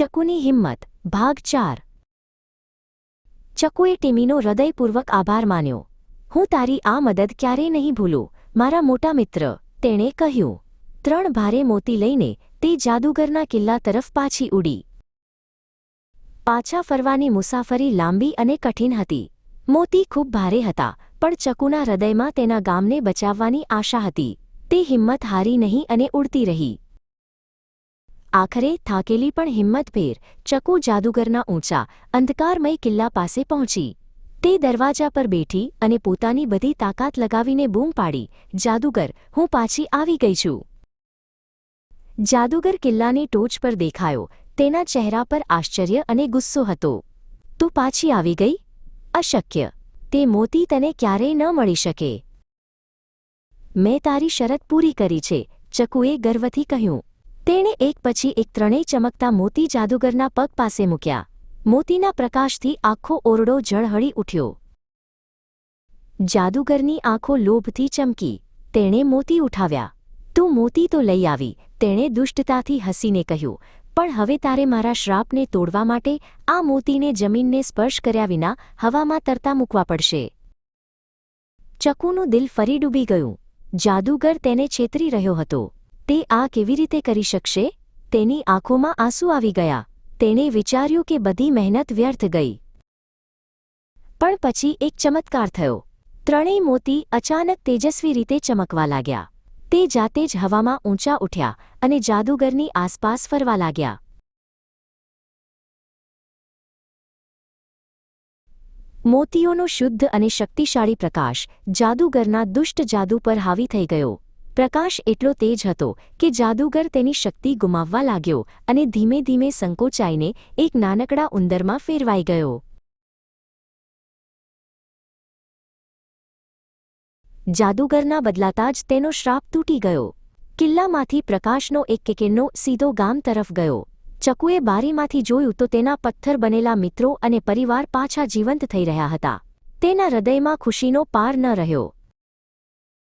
ચકુની હિંમત, ભાગ ચાર. ચકુએ ટીમીનો હૃદયપૂર્વક આભાર માન્યો. હું તારી આ મદદ ક્યારેય નહીં ભૂલું. મારા મોટા મિત્ર, તેણે કહ્યું. ત્રણ ભારે મોતી લઈને તે જાદુગરના કિલ્લા તરફ પાછી ઉડી. પાછા ફરવાની મુસાફરી લાંબી અને કઠિન હતી. મોતી ખૂબ ભારે હતા, પણ ચકુના હૃદયમાં તેના ગામને બચાવવાની આશા હતી. તે હિંમત હારી નહીં અને ઉડતી રહી. આખરે થાકેલી પણ હિંમતભેર ચકુ જાદુગરના ઊંચા, અંધકારમય કિલ્લા પાસે પહોંચી. તે દરવાજા પર બેઠી અને પોતાની બધી તાકાત લગાવીને બૂમ પાડી, જાદુગર, હું પાછી આવી ગઈ છું. જાદુગર કિલ્લાની ટોચ પર દેખાયો, તેના ચહેરા પર આશ્ચર્ય અને ગુસ્સો હતો. તું પાછી આવી ગઈ? અશક્ય. તે મોતી તને ક્યારેય ન મળી શકે. મેં તારી શરત પૂરી કરી છે, ચકુએ ગર્વથી કહ્યું. તેણે એક પછી એક ત્રણેય ચમકતા મોતી જાદુગરના પગ પાસે મૂક્યા. મોતીના પ્રકાશથી આખો ઓરડો ઝળહળી ઉઠ્યો. જાદુગરની આંખો લોભથી ચમકી. તેણે મોતી ઉઠાવ્યા. તું મોતી તો લઈ આવી, તેણે દુષ્ટતાથી હસીને કહ્યું. પણ હવે તારે મારા શ્રાપને તોડવા માટે આ મોતીને જમીનને સ્પર્શ કર્યા વિના હવામાં તરતા મૂકવા પડશે. ચકુનું દિલ ફરી ડૂબી ગયું. જાદુગર તેને છેતરી રહ્યો હતો. તે આ કેવી રીતે કરી શકશે? તેની આંખોમાં આંસુ આવી ગયા. તેણે વિચાર્યું કે બધી મહેનત વ્યર્થ ગઈ. પણ પછી એક ચમત્કાર થયો. ત્રણેય મોતી અચાનક તેજસ્વી રીતે ચમકવા લાગ્યા. તે જાતે જ હવામાં ઊંચા ઉઠ્યા અને જાદુગરની આસપાસ ફરવા લાગ્યા. મોતીઓનો શુદ્ધ અને શક્તિશાળી પ્રકાશ જાદુગરના દુષ્ટ જાદુ પર હાવી થઈ ગયો. પ્રકાશ એટલો તેજ હતો કે જાદુગર તેની શક્તિ ગુમાવવા લાગ્યો અને ધીમે ધીમે સંકોચાઈને એક નાનકડા ઉંદરમાં ફેરવાઈ ગયો. જાદુગરના બદલાતા જ તેનો શ્રાપ તૂટી ગયો. કિલ્લામાંથી પ્રકાશનો એક કિકિરનો સીધો ગામ તરફ ગયો. ચકુએ બારીમાંથી જોયું તો તેના પથ્થર બનેલા મિત્રો અને પરિવાર પાછા જીવંત થઈ રહ્યા હતા. તેના હૃદયમાં ખુશીનો પાર ન રહ્યો.